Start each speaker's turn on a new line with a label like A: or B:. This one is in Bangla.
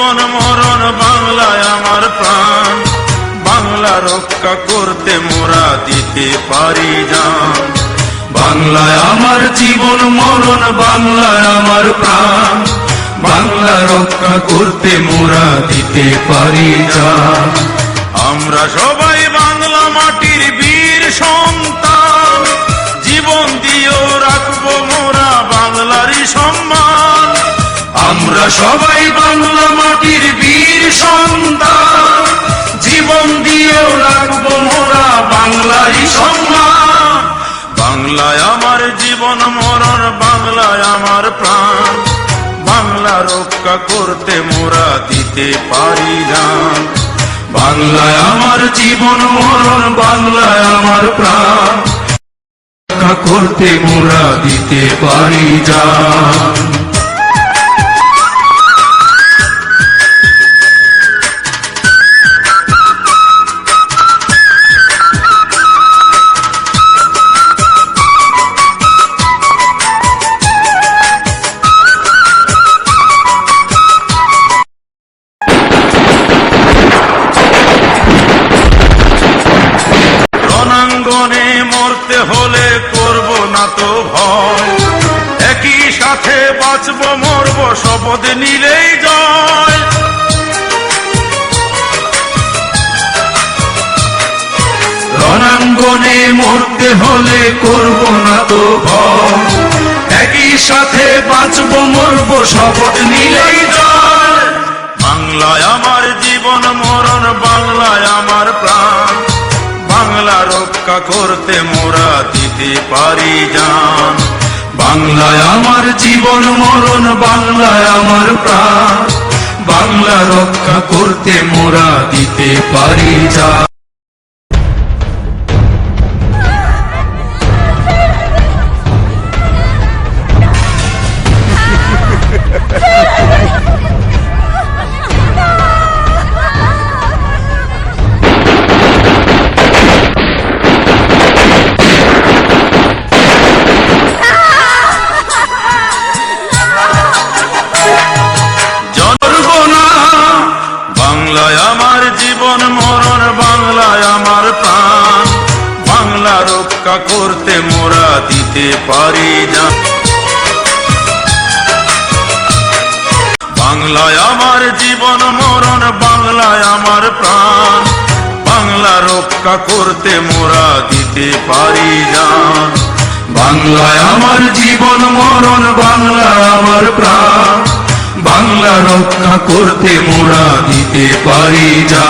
A: জীবন মরণ বাংলায় আমার প্রাণ। বাংলা রক্ষা করতে মোরা দিতে পারি যান
B: বাংলায় আমার জীবন মরণ, বাংলায় আমার প্রাণ। বাংলা রক্ষা করতে মোরা দিতে পারি যান
A: আমরা সবাই বাংলা মাটির
B: আমরা সবাই বাংলা মাটির বীর সন্তান। জীবন দিয়েও রাখব মোরা বাংলারই সম্মান
A: বাংলায় আমার জীবন, মরণ বাংলায় আমার প্রাণ। বাংলা রক্ষা করতে মোরা দিতে পারি যান
B: বাংলায় আমার জীবন, মরণ বাংলায় আমার প্রাণ। করতে মোরা দিতে পারি যা
A: রণাঙ্গনে মরতে হলে করব না তো ভয়। একই সাথে বাঁচব, মরব, শপথ নিলেই জয়।
B: রণাঙ্গনে মরতে হলে করব না তো ভয়। একই সাথে বাঁচব, মরব, শপথ নিলেই জয়।
A: বাংলায় আমার জীবন, মরণ, বাংলায় আমার রক্ষা করতে মোরা দিতে পারি যান
B: বাংলায় আমার জীবন মরণ, বাংলায় আমার প্রাণ। বাংলা রক্ষা করতে মোরা দিতে পারি যা
A: মরণ বাংলায় আমার প্রাণ। বাংলা রক্ষা করতে মোরা দিতে পারি না। বাংলায় আমার জীবন, মরণ বাংলায় আমার প্রাণ। বাংলা রক্ষা করতে মোরা দিতে পারি না।
B: বাংলায় আমার জীবন, মরণ বাংলায় আমার প্রাণ। বাংলা রক্ষা করতে মোরা দিতে পারি যা